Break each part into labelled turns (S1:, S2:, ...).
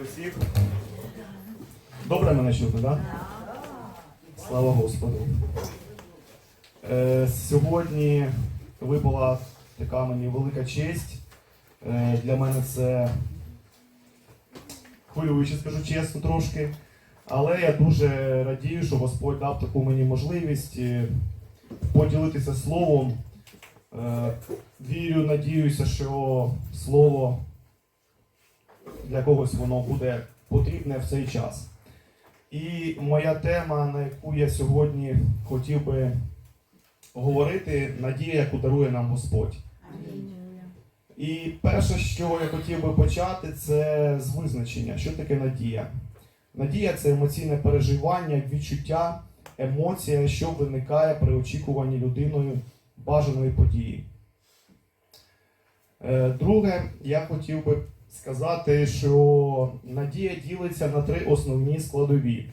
S1: Вітаю всіх. Добре мене чути, так? Да? Слава Господу. Е, сьогодні випала така мені велика честь. Е, для мене це хвилююче, скажу чесно, трошки. Але я дуже радію, що Господь дав таку мені можливість е, поділитися словом. Е, Вірю, надіюся, що слово для когось воно буде потрібне в цей час. І моя тема, на яку я сьогодні хотів би говорити, надія, яку дарує нам Господь. І перше, з чого я хотів би почати, це з визначення, що таке надія. Надія це емоційне переживання, відчуття, емоція, що виникає при очікуванні людиною бажаної події. Е, Друге, я хотів би сказати, що надія ділиться на три основні складові,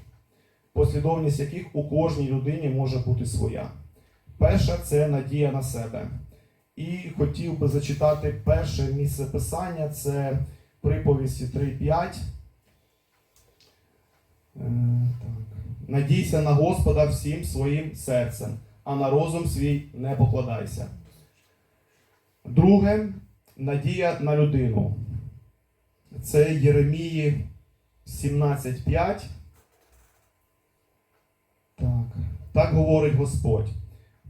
S1: послідовність яких у кожній людині може бути своя. Перша це надія на себе. І хотів би зачитати перше місце писання це приповісті 3.5. Е. Надійся на Господа всім своїм серцем, а на розум свій не покладайся. Друге надія на людину. Це Єремії 17.5. Так. так говорить Господь.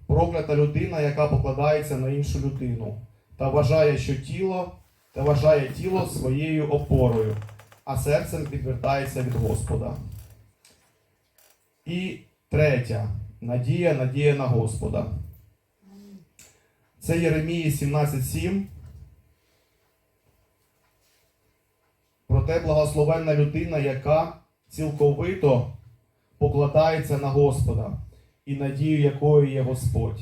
S1: Проклята людина, яка покладається на іншу людину, та вважає, що тіло, та вважає тіло своєю опорою, а серцем відвертається від Господа. І третя надія, надія на Господа. Це Єремії 17.7. Проте благословенна людина, яка цілковито покладається на Господа і надію якою є Господь.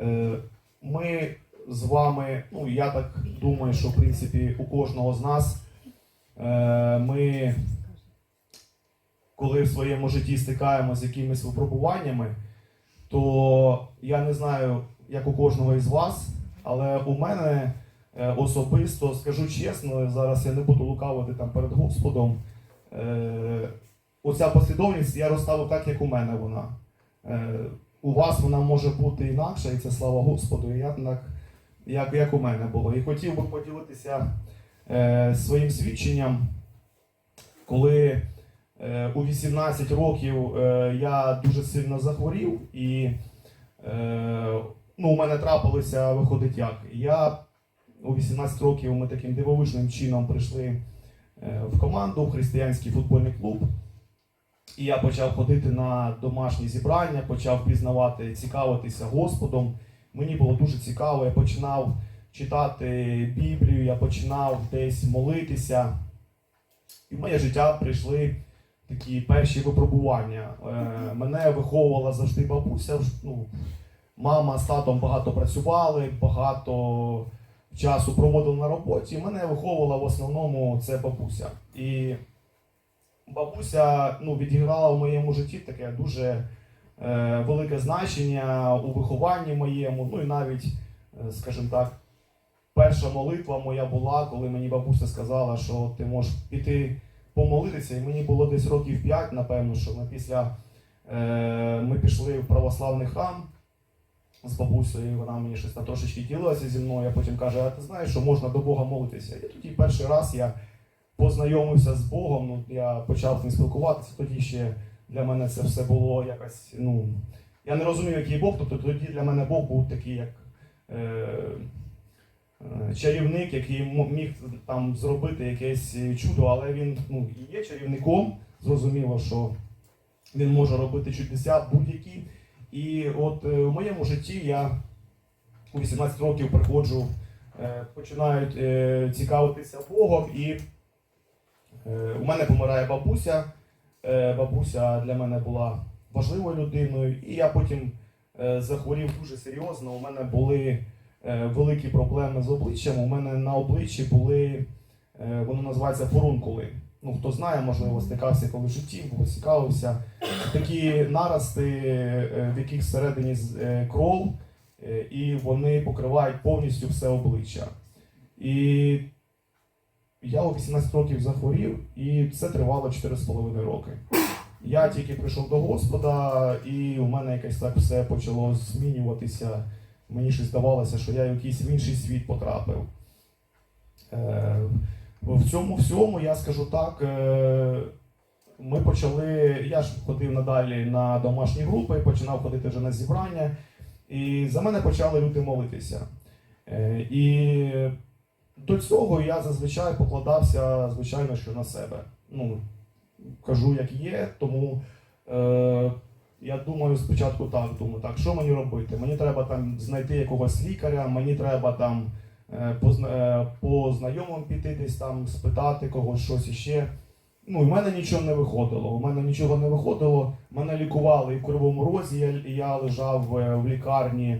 S1: Е, Ми з вами, ну я так думаю, що в принципі у кожного з нас е, ми, коли в своєму житті стикаємося з якимись випробуваннями, то я не знаю, як у кожного із вас, але у мене особисто, скажу чесно, зараз я не буду лукавити там перед Господом. Е, Оця послідовність я розставив так, як у мене вона. Е, У вас вона може бути інакша, і це слава Господу, і як, як у мене було. І хотів би поділитися е, своїм свідченням, коли е, у 18 років е, я дуже сильно захворів, і е, ну, у мене трапилося, виходить як. Я у 18 років ми таким дивовижним чином прийшли е, в команду, в християнський футбольний клуб. І я почав ходити на домашні зібрання, почав пізнавати, цікавитися Господом. Мені було дуже цікаво, я починав читати Біблію, я починав десь молитися. І в моє життя прийшли такі перші випробування. Е, мене виховувала завжди бабуся. Ну, мама з татом багато працювали, багато часу проводили на роботі. Мене виховувала в основному це бабуся. І бабуся ну, відіграла в моєму житті таке дуже е, велике значення у вихованні моєму. Ну і навіть, е, скажімо так, перша молитва моя була, коли мені бабуся сказала, що ти можеш піти помолитися. І мені було десь років 5, напевно, що ми після е, ми пішли в православний храм. З бабусею, вона мені щось там трошечки ділилася зі мною, а потім каже, а ти знаєш, що можна до Бога молитися. І тоді перший раз я познайомився з Богом, ну, я почав з ним спілкуватися, тоді ще для мене це все було якось, ну, я не розумів, який Бог, тобто тоді для мене Бог був такий, як е, е, чарівник, який міг там зробити якесь чудо, але він ну, є чарівником, зрозуміло, що він може робити чудеса будь-які. І от е, в моєму житті я у 18 років приходжу, е, починаю е, цікавитися Богом, і е, у мене помирає бабуся. Е, бабуся для мене була важливою людиною, і я потім е, захворів дуже серйозно. У мене були е, великі проблеми з обличчям. У мене на обличчі були, е, воно називається фурункули. Ну, хто знає, можливо, стикався коли в житті, бо цікавився. Такі нарости, е, в яких всередині е, кров, е, і вони покривають повністю все обличчя. І я у 18 років захворів, і це тривало 4,5 роки. Я тільки прийшов до Господа, і у мене якось так все почало змінюватися. Мені щось здавалося, що я в якийсь інший світ потрапив. В цьому всьому я скажу так. Е, ми почали. Я ж ходив надалі на домашні групи, починав ходити вже на зібрання, і за мене почали люди молитися. Е, і до цього я зазвичай покладався, звичайно, що на себе. Ну, кажу, як є, тому е, я думаю, спочатку так, думаю, так, що мені робити? Мені треба там знайти якогось лікаря, мені треба там по, зна- е, знайомим піти десь там спитати когось щось іще. Ну, і в мене нічого не виходило. У мене нічого не виходило. Мене лікували і в Кривому Розі. Я, я лежав е, в лікарні.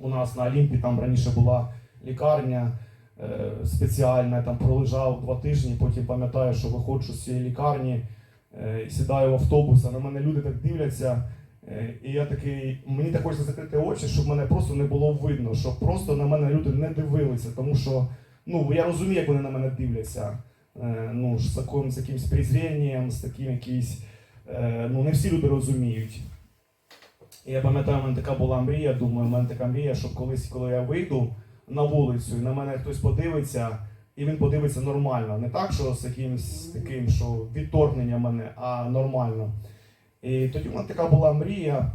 S1: У нас на Олімпі там раніше була лікарня е, спеціальна, там пролежав два тижні, потім пам'ятаю, що виходжу з цієї лікарні, е, сідаю в автобус, а на мене люди так дивляться. Е, І я такий, мені так хочеться закрити очі, щоб мене просто не було видно, щоб просто на мене люди не дивилися, тому що ну, я розумію, як вони на мене дивляться. Е, Ну, з, таким, з якимось презрінням, з таким якийсь. е, Ну, не всі люди розуміють. Я пам'ятаю, у мене така була мрія, думаю, у мене така мрія, що колись, коли я вийду на вулицю і на мене хтось подивиться, і він подивиться нормально. Не так, що з якимось таким, що відторгнення мене, а нормально. І тоді в мене така була мрія.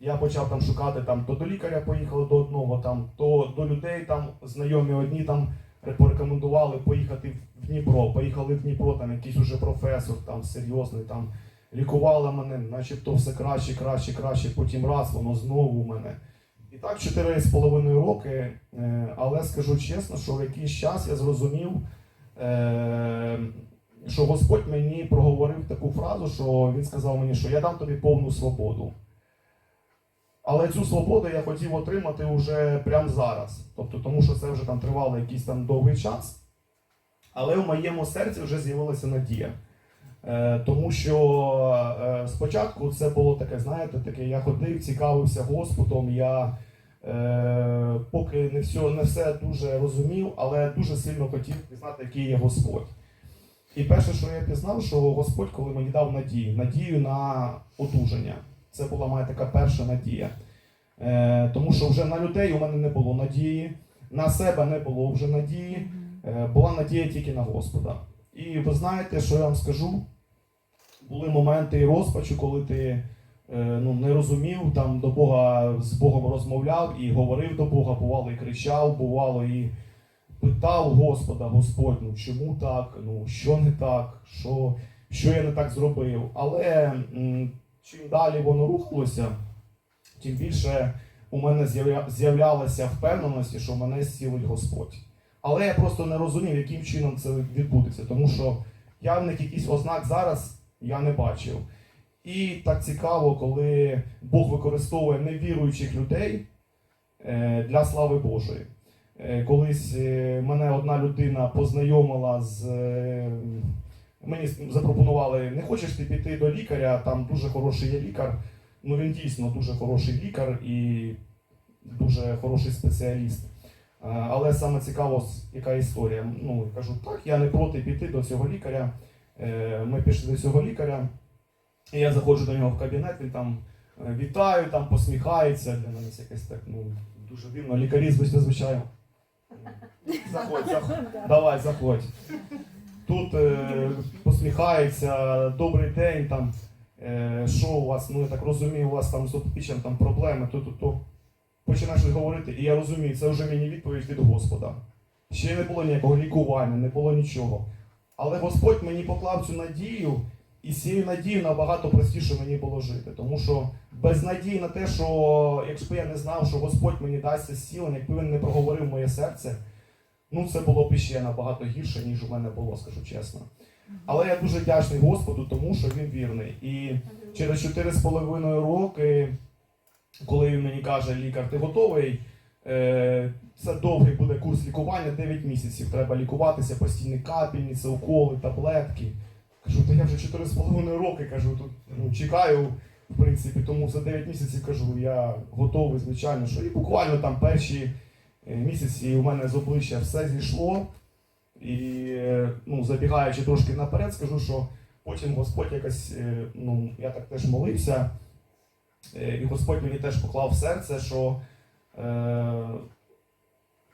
S1: Я почав там шукати там, то до лікаря поїхали до одного, там, то до людей там знайомі одні там порекомендували поїхати в Дніпро. Поїхали в Дніпро, там якийсь уже професор, там серйозний, там лікувала мене, начебто все краще, краще, краще, потім раз, воно знову у мене. І так 4,5 роки, е, але скажу чесно, що в якийсь час я зрозумів, е, що Господь мені проговорив таку фразу, що він сказав мені, що я дам тобі повну свободу. Але цю свободу я хотів отримати вже прямо зараз. Тобто, тому що це вже там тривало якийсь там довгий час. Але в моєму серці вже з'явилася надія. Е, тому що е, спочатку це було таке, знаєте, таке, я ходив, цікавився Господом, я е, поки не все, не все дуже розумів, але дуже сильно хотів пізнати, який є Господь. І перше, що я пізнав, що Господь, коли мені дав надію, надію на одужання. Це була моя така перша надія. Е, тому що вже на людей у мене не було надії, на себе не було вже надії, е, була надія тільки на Господа. І ви знаєте, що я вам скажу? Були моменти і розпачу, коли ти е, ну, не розумів, там до Бога з Богом розмовляв і говорив до Бога, бувало і кричав, бувало і питав Господа, Господь, чому так, ну що не так, що, що я не так зробив. Але чим далі воно рухалося, тим більше у мене з'являлася впевненості, що мене зцілить Господь. Але я просто не розумів, яким чином це відбудеться, тому що явних якісь ознак зараз я не бачив. І так цікаво, коли Бог використовує невіруючих людей е, для слави Божої. Е, Колись е, мене одна людина познайомила з. е, Мені запропонували, не хочеш ти піти до лікаря, там дуже хороший є лікар. Ну він дійсно дуже хороший лікар і дуже хороший спеціаліст. Але саме цікаво, яка історія. Ну, кажу, так, я не проти піти до цього лікаря. Ми пішли до цього лікаря, і я заходжу до нього в кабінет, він там вітаю, там посміхається. Для мене це якесь так ну, дуже дивно. Лікарі звичайно. Заходь, заходь. Давай, заходь. Тут е, посміхається, добрий день, там, е, що у вас, ну я так розумію, у вас там з опічем там проблеми, то, то, то. Починаєш говорити, і я розумію, це вже мені відповідь від Господа. Ще не було ніякого лікування, не було нічого. Але Господь мені поклав цю надію, і з цією надією набагато простіше мені було жити. Тому що без надії на те, що якщо б я не знав, що Господь мені дасть це зцілення, якби він не проговорив моє серце, ну це було б іще набагато гірше, ніж у мене було, скажу чесно. Але я дуже вдячний Господу, тому що він вірний. І через 4,5 роки, коли він мені каже, лікар, ти готовий? Е, Це довгий буде курс лікування, 9 місяців. Треба лікуватися, постійні капельниці, уколи, таблетки. Кажу, та я вже 4,5 роки кажу, тут ну, чекаю, в принципі, тому за 9 місяців кажу, я готовий, звичайно, що і буквально там перші е, місяці у мене з обличчя все зійшло. І е, ну, забігаючи трошки наперед, скажу, що потім Господь якось, е, ну, я так теж молився, і Господь мені теж поклав серце, що е,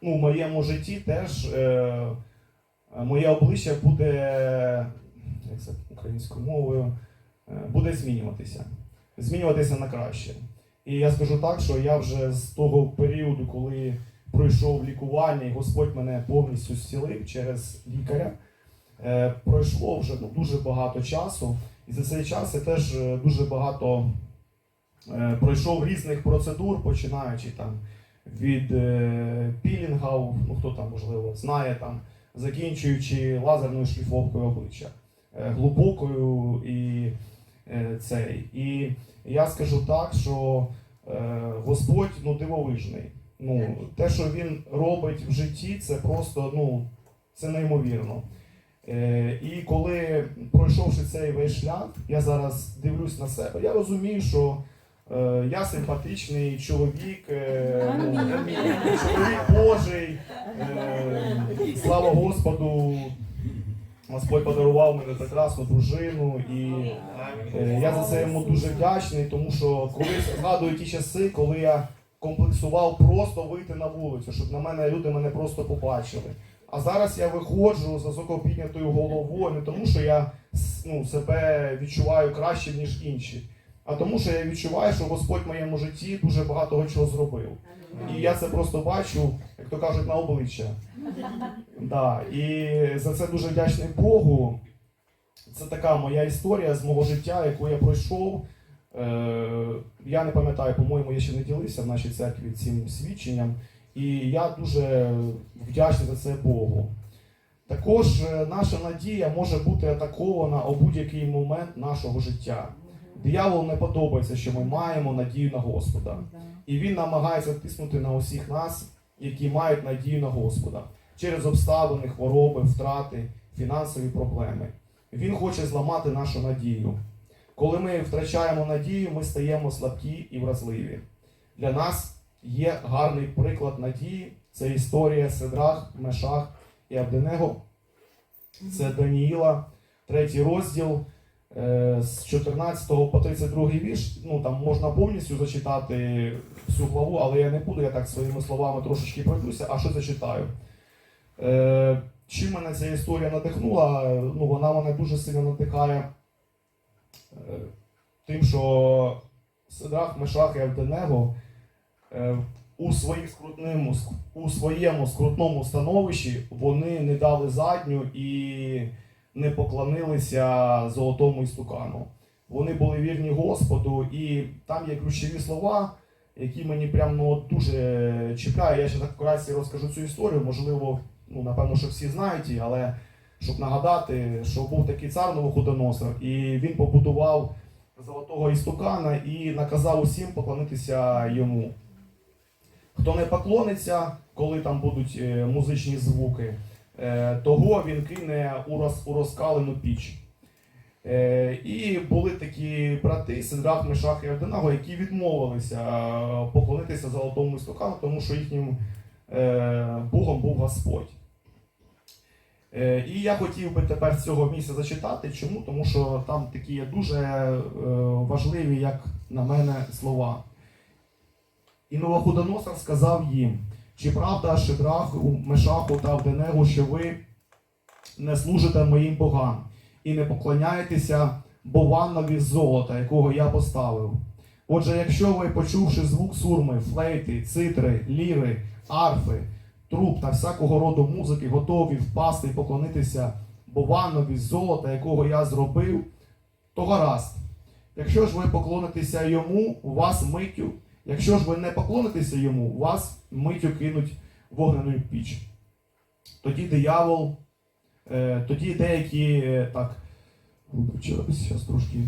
S1: ну, в моєму житті теж е, моє обличчя буде, як українською мовою, е, буде змінюватися. Змінюватися на краще. І я скажу так, що я вже з того періоду, коли пройшов лікування, і Господь мене повністю зцілив через лікаря, е, пройшло вже ну, дуже багато часу. І за цей час я теж е, дуже багато пройшов різних процедур, починаючи там від пілінга, ну хто там можливо знає, там, закінчуючи лазерною шліфовкою обличчя, глибокою і е, цей. І я скажу так, що е, Господь ну, дивовижний. Ну, те, що він робить в житті, це просто ну, це неймовірно. Е, і коли пройшовши цей весь шлях, я зараз дивлюсь на себе, я розумію, що е, я симпатичний чоловік, е, ну, чоловік Божий. Е, слава Господу, Господь подарував мені прекрасну дружину і Е, Я за це йому дуже вдячний, тому що коли згадую ті часи, коли я комплексував просто вийти на вулицю, щоб на мене люди мене просто побачили. А зараз я виходжу з високо піднятою головою, не тому, що я ну, себе відчуваю краще, ніж інші, а тому, що я відчуваю, що Господь в моєму житті дуже багато чого зробив. І я це просто бачу, як то кажуть, на обличчя. Да. І за це дуже вдячний Богу. Це така моя історія з мого життя, яку я пройшов. Е, я не пам'ятаю, по-моєму, я ще не ділився в нашій церкві цим свідченням. І я дуже вдячний за це Богу. Також е, наша надія може бути атакована у будь-який момент нашого життя. Диявол не подобається, що ми маємо надію на Господа. І він намагається тиснути на усіх нас, які мають надію на Господа через обставини, хвороби, втрати, фінансові проблеми. Він хоче зламати нашу надію. Коли ми втрачаємо надію, ми стаємо слабкі і вразливі. Для нас є гарний приклад надії. Це історія Седрах, Мешах і Абденего. Це Даніїла, третій розділ з 14 по 32 вірш. Ну там можна повністю зачитати всю главу, але я не буду, я так своїми словами трошечки пройдуся, а що зачитаю. Е, чим мене ця історія надихнула? Ну, вона мене дуже сильно надихає е, тим, що Седрах, Мешах і Авденего е, у, у своєму скрутному становищі вони не дали задню і не поклонилися золотому істукану. Вони були вірні Господу, і там є ключові слова, які мені прям ну, дуже чіпляють. Я ще так вкратці розкажу цю історію. Можливо, ну напевно, що всі знають її, але щоб нагадати, що був такий цар Новоходоносор, і він побудував золотого істукана і наказав усім поклонитися йому. Хто не поклониться, коли там будуть е, музичні звуки, того він кине у, роз, у розкалену піч. Е, і були такі брати Сидрах, Мешах і Авденаго, які відмовилися е, поклонитися золотому істукану, тому що їхнім е, Богом був Господь. Е, І я хотів би тепер з цього місця зачитати. Чому? Тому що там такі є дуже е, важливі, як на мене, слова. І Новоходоносор сказав їм: чи правда Шедраху, Мешаху та Авденегу, що ви не служите моїм богам і не поклоняєтеся Бованові золота, якого я поставив? Отже, якщо ви, почувши звук сурми, флейти, цитри, ліри, арфи, труб та всякого роду музики, готові впасти і поклонитися Бованові золота, якого я зробив, то гаразд. Якщо ж ви поклонитеся йому, у вас миттю Якщо ж ви не поклонитеся йому, вас миттю кинуть вогнену піч. Тоді диявол, е, тоді деякі е, так, зараз трошки.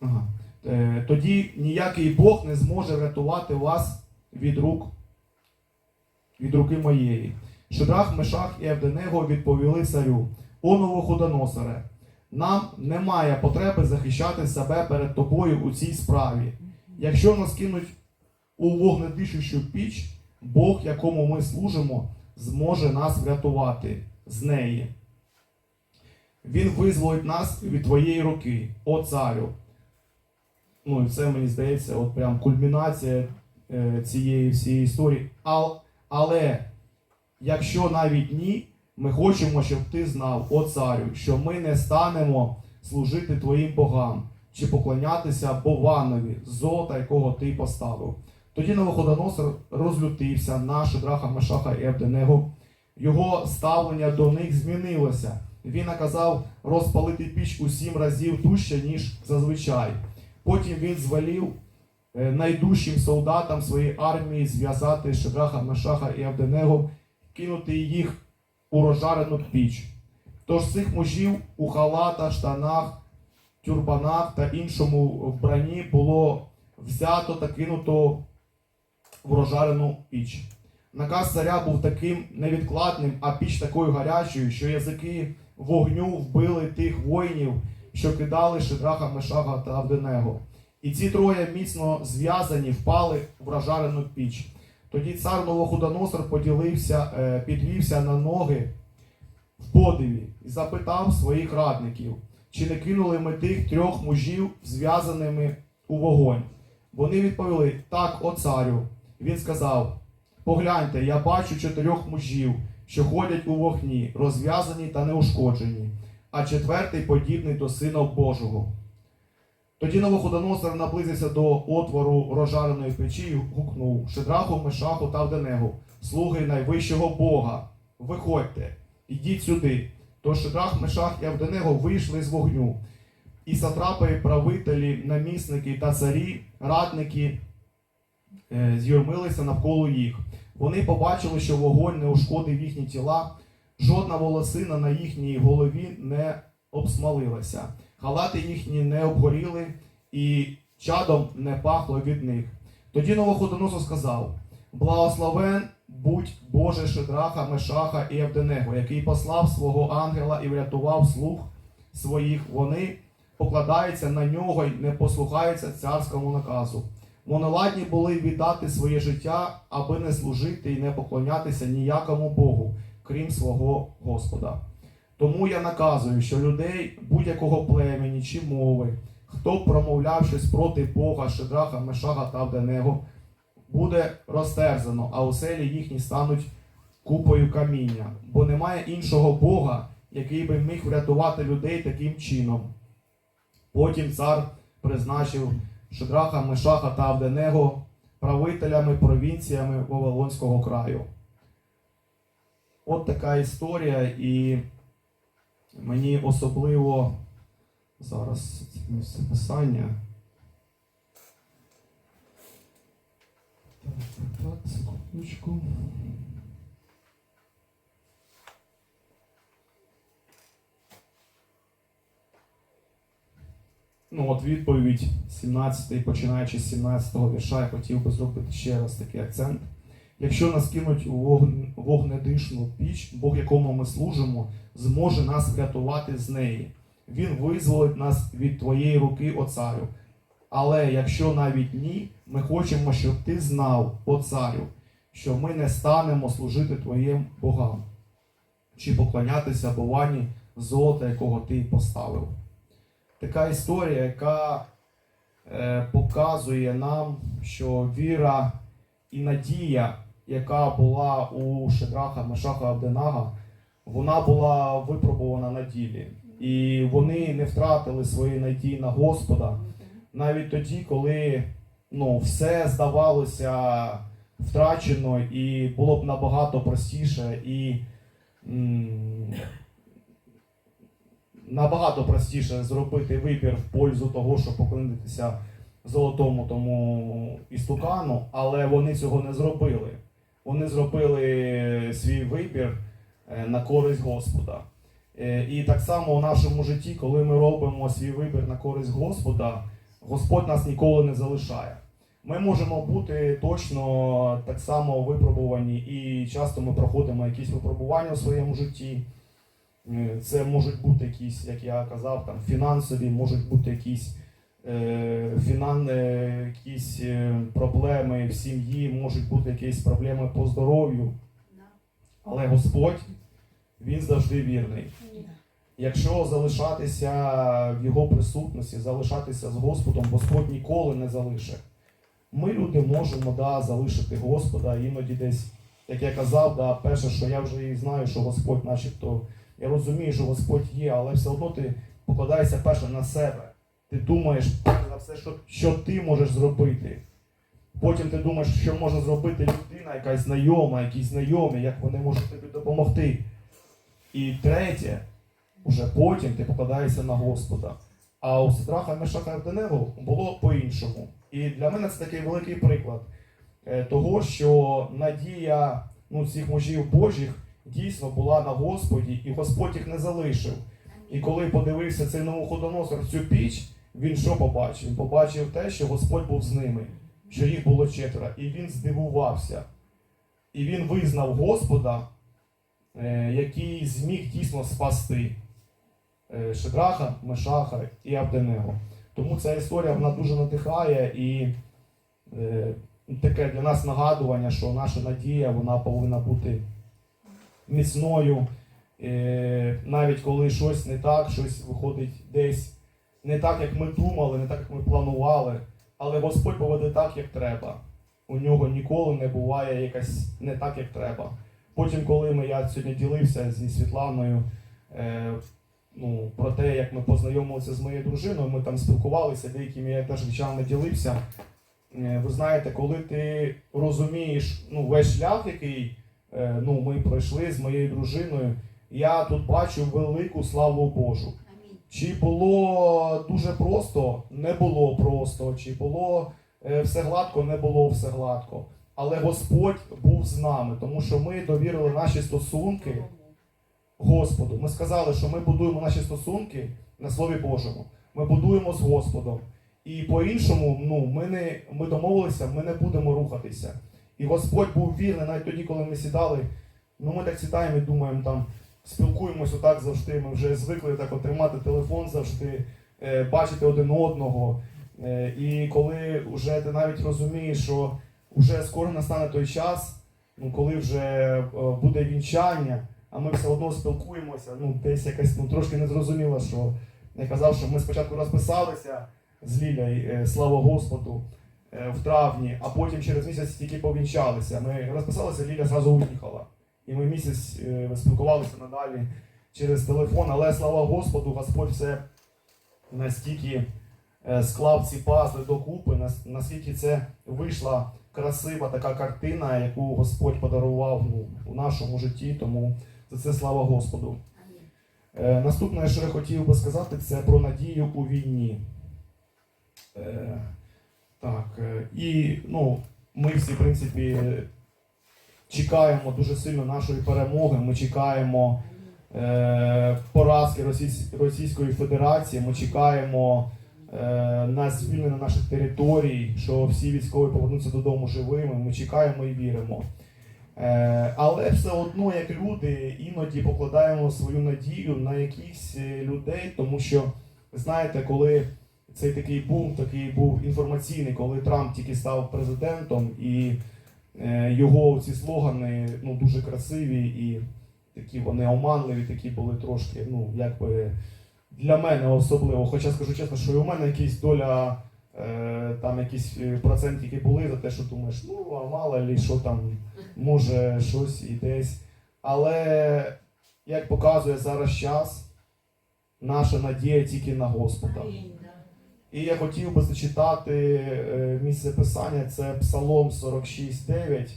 S1: Ага. Е, тоді ніякий Бог не зможе врятувати вас від рук, від руки моєї. Шедрах, Мешах і Евденего відповіли царю: О Новоходоносоре, нам немає потреби захищати себе перед тобою у цій справі. Якщо нас кинуть у вогнедишущу піч, Бог, якому ми служимо, зможе нас врятувати з неї. Він визволить нас від твоєї руки, о царю. Ну, і це мені здається, от прям кульмінація е, цієї всієї історії. Ал, але якщо навіть ні, ми хочемо, щоб ти знав, о царю, що ми не станемо служити твоїм богам чи поклонятися Бованові, золота, якого ти поставив. Тоді Навуходоносор розлютився на Шедраха, Мешаха і Евденего. Його ставлення до них змінилося. Він наказав розпалити піч у сім разів дужче, ніж зазвичай. Потім він звелів е, найдужчим солдатам своєї армії зв'язати Шедраха, Мешаха і Авденего, кинути їх у розжарену піч. Тож цих мужів у халатах, штанах, тюрбанах та іншому вбранні було взято та кинуто в розжарену піч. Наказ царя був таким невідкладним, а піч такою гарячою, що язики вогню вбили тих воїнів, що кидали Шедраха, Мешаха та Авденего. І ці троє міцно зв'язані впали в розжарену піч. Тоді цар Новохудоносор поділився, е, підвівся на ноги в подиві і запитав своїх радників, чи не кинули ми тих трьох мужів зв'язаними у вогонь. Вони відповіли: Так, о царю. Він сказав: Погляньте, я бачу чотирьох мужів, що ходять у вогні, розв'язані та неушкоджені, а четвертий подібний до Сина Божого. Тоді Новоходоносор наблизився до отвору розжареної печі і гукнув Шедраху, Мешаху та Авденегу, слуги найвищого Бога, виходьте, ідіть сюди. Тож Шедрах, Мешах і Авденего вийшли з вогню. І сатрапи, правителі, намісники та царі, радники е, з'юрмилися навколо їх. Вони побачили, що вогонь не ушкодив їхні тіла, жодна волосина на їхній голові не обсмалилася, халати їхні не обгоріли, і чадом не пахло від них. Тоді Новоходоносор сказав: Благословен будь Боже Шедраха, Мешаха і Евденего, який послав свого ангела і врятував слуг своїх. Вони покладаються на нього і не послухаються царському наказу. Вони ладні були віддати своє життя, аби не служити і не поклонятися ніякому Богу, крім свого Господа. Тому я наказую, що людей будь-якого племені чи мови, хто б промовляв щось проти Бога, Шедраха, Мешаха та Авденего, буде розтерзано, а оселі їхні стануть купою каміння, бо немає іншого Бога, який би міг врятувати людей таким чином. Потім цар призначив Шедраха, Мешаха та Авденего правителями провінціями Вавилонського краю. От така історія, і мені особливо зараз це місце писання. Так, так, так, секундочку. Ну, от відповідь 17, починаючи з 17 го вірша, я хотів би зробити ще раз такий акцент. Якщо нас кинуть у вогнедишну піч, Бог, якому ми служимо, зможе нас врятувати з неї. Він визволить нас від твоєї руки, о царю. Але якщо навіть ні, ми хочемо, щоб ти знав, о царю, що ми не станемо служити твоїм богам чи поклонятися бовані золота, якого ти поставив. Така історія, яка е, показує нам, що віра і надія, яка була у Шедраха, Мешаха Абденага, вона була випробувана на ділі. І вони не втратили свої надії на Господа навіть тоді, коли ну, все здавалося втрачено, і було б набагато простіше і набагато простіше зробити вибір в пользу того, щоб поклонитися золотому тому істукану, але вони цього не зробили. Вони зробили свій вибір е, на користь Господа. Е, І так само у нашому житті, коли ми робимо свій вибір на користь Господа, Господь нас ніколи не залишає. Ми можемо бути точно так само випробувані, і часто ми проходимо якісь випробування в своєму житті. Е, Це можуть бути якісь, як я казав, там фінансові, можуть бути якісь, е, фінан, е, якісь е, проблеми в сім'ї, можуть бути якісь проблеми по здоров'ю. Але Господь, Він завжди вірний. Якщо залишатися в його присутності, залишатися з Господом, Господь ніколи не залишить. Ми, люди, можемо да, залишити Господа, іноді десь, як я казав, да, перше, що я вже і знаю, що Господь, начебто, я розумію, що Господь є, але все одно ти покладаєшся перше на себе. Ти думаєш за все, що, що ти можеш зробити. Потім ти думаєш, що може зробити людина, якась знайома, якісь знайомі, як вони можуть тобі допомогти. І третє, уже потім ти покладаєшся на Господа. А у Сидраха Мешаха Авденегу було по-іншому. І для мене це такий великий приклад е, того, що надія ну, цих мужів Божих дійсно була на Господі, і Господь їх не залишив. І коли подивився цей новоходоносор в цю піч, він що побачив? Він побачив те, що Господь був з ними, що їх було четверо, і він здивувався. І він визнав Господа, е, який зміг дійсно спасти е, Шедраха, Мешаха і Авденего. Тому ця історія вона дуже надихає і е, таке для нас нагадування, що наша надія вона повинна бути міцною. Е, навіть коли щось не так, щось виходить десь не так, як ми думали, не так, як ми планували, але Господь поведе так, як треба. У нього ніколи не буває якась не так, як треба. Потім, коли ми, я сьогодні ділився зі Світланою е, ну, про те, як ми познайомилися з моєю дружиною, ми там спілкувалися, деякими я теж речами ділився. Е, ви знаєте, коли ти розумієш ну, весь шлях, який ну, ми пройшли з моєю дружиною, я тут бачу велику славу Божу. Чи було дуже просто? Не було просто. Чи було е, все гладко? Не було все гладко. Але Господь був з нами, тому що ми довірили наші стосунки Господу. Ми сказали, що ми будуємо наші стосунки на Слові Божому. Ми будуємо з Господом. І по-іншому, ну, ми, не, ми домовилися, ми не будемо рухатися. І Господь був вірний навіть тоді, коли ми сідали. Ну, ми так сідаємо і думаємо там, спілкуємося так завжди. Ми вже звикли так отримати телефон завжди, е, бачити один одного. Е, і коли вже ти навіть розумієш, що вже скоро настане той час, ну коли вже е, буде вінчання, а ми все одно спілкуємося, ну десь якась ну, трошки незрозуміло, що я казав, що ми спочатку розписалися з Лілею, е, слава Господу, в травні, а потім через місяць тільки повінчалися. Ми розписалися, Ліля зразу уїхала. І ми місяць е, спілкувалися надалі через телефон, але слава Господу, Господь все настільки е, склав ці пазли докупи, наскільки це вийшла красива така картина, яку Господь подарував ну, у нашому житті, тому за це слава Господу. Е, наступне, що я хотів би сказати, це про надію у війні. Е, так, е, і ну, ми всі, в принципі, чекаємо дуже сильно нашої перемоги. Ми чекаємо е, поразки Російської Федерації. Ми чекаємо е, на звільнення наших територій, що всі військові повернуться додому живими. Ми чекаємо і віримо. Е, але все одно, як люди, іноді покладаємо свою надію на якихось е, людей, тому що знаєте, коли цей такий бум, такий був інформаційний, коли Трамп тільки став президентом, і е, його ці слогани ну, дуже красиві і такі вони оманливі, такі були трошки, ну, якби для мене особливо. Хоча скажу чесно, що і у мене якась доля, е, там якісь е, процентики були за те, що думаєш, ну, а мало лі, що там, може щось і десь. Але як показує зараз час, наша надія тільки на Господа. І я хотів би зачитати е, місце писання, це Псалом 46.9.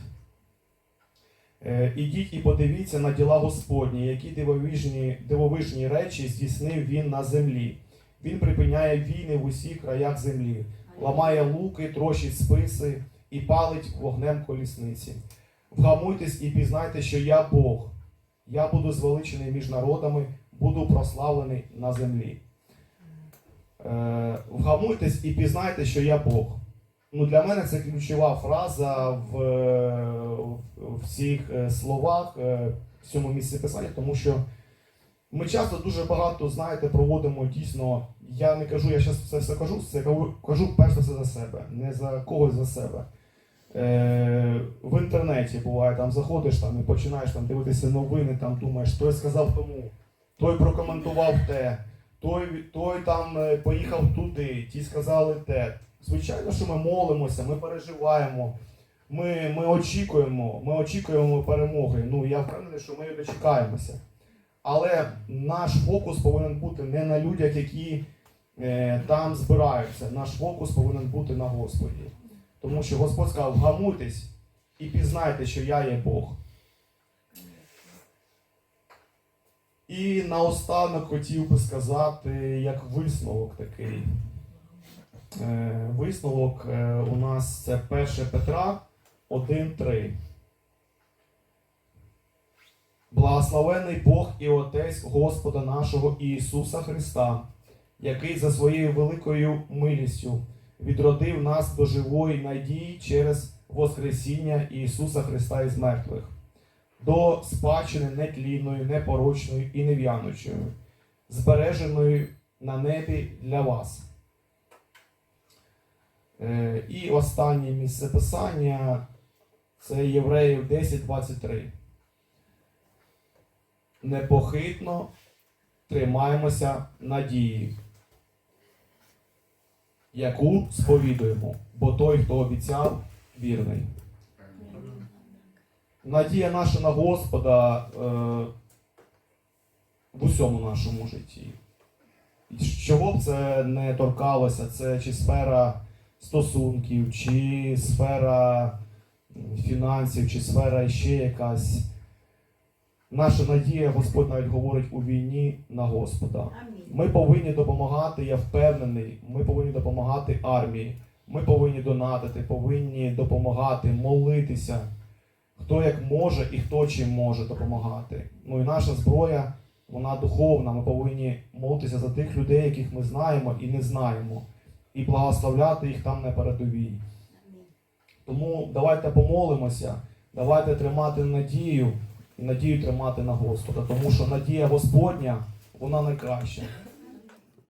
S1: Е, Ідіть і подивіться на діла Господні, які дивовижні, дивовижні речі здійснив він на землі. Він припиняє війни в усіх краях землі, ламає луки, трощить списи і палить вогнем колісниці. Вгамуйтесь і пізнайте, що я Бог. Я буду звеличений між народами, буду прославлений на землі. Е, вгамуйтесь і пізнайте, що я Бог. Ну, для мене це ключова фраза в, е, в цих е, словах, в цьому місці писання, тому що ми часто дуже багато, знаєте, проводимо дійсно. Я не кажу, я зараз це все кажу, це кажу, перш за все за себе, не за когось за себе. Е, в інтернеті буває, там заходиш там і починаєш там дивитися новини, там думаєш, хто сказав тому. той прокоментував те, той, той там е, поїхав туди, ті сказали те. Звичайно, що ми молимося, ми переживаємо, ми, ми очікуємо, ми очікуємо перемоги. Ну, я впевнений, що ми дочекаємося. Але наш фокус повинен бути не на людях, які е, там збираються. Наш фокус повинен бути на Господі. Тому що Господь сказав, вгамуйтесь і пізнайте, що я є Бог. І наостанок хотів би сказати, як висновок такий. Е, Висновок е, у нас це 1 Петра 1.3. Благословений Бог і Отець Господа нашого Ісуса Христа, який за своєю великою милістю відродив нас до живої надії через Воскресіння Ісуса Христа із мертвих, до спадщини нетлінної, непорочної і нев'янучої, збереженої на небі для вас. Е, І останнє місце писання це Євреїв 10.23. Непохитно тримаємося надії, яку сповідуємо, бо той, хто обіцяв, вірний. Надія наша на Господа е, в усьому нашому житті. Чого б це не торкалося, це чи сфера стосунків, чи сфера фінансів, чи сфера ще якась. Наша надія, Господь навіть говорить у війні на Господа. Ми повинні допомагати, я впевнений, ми повинні допомагати армії, ми повинні донатити, повинні допомагати, молитися. Хто як може і хто чим може допомагати. Ну і наша зброя, вона духовна. Ми повинні молитися за тих людей, яких ми знаємо і не знаємо, і благословляти їх там на передовій. Тому давайте помолимося, давайте тримати надію і надію тримати на Господа, тому що надія Господня, вона найкраща.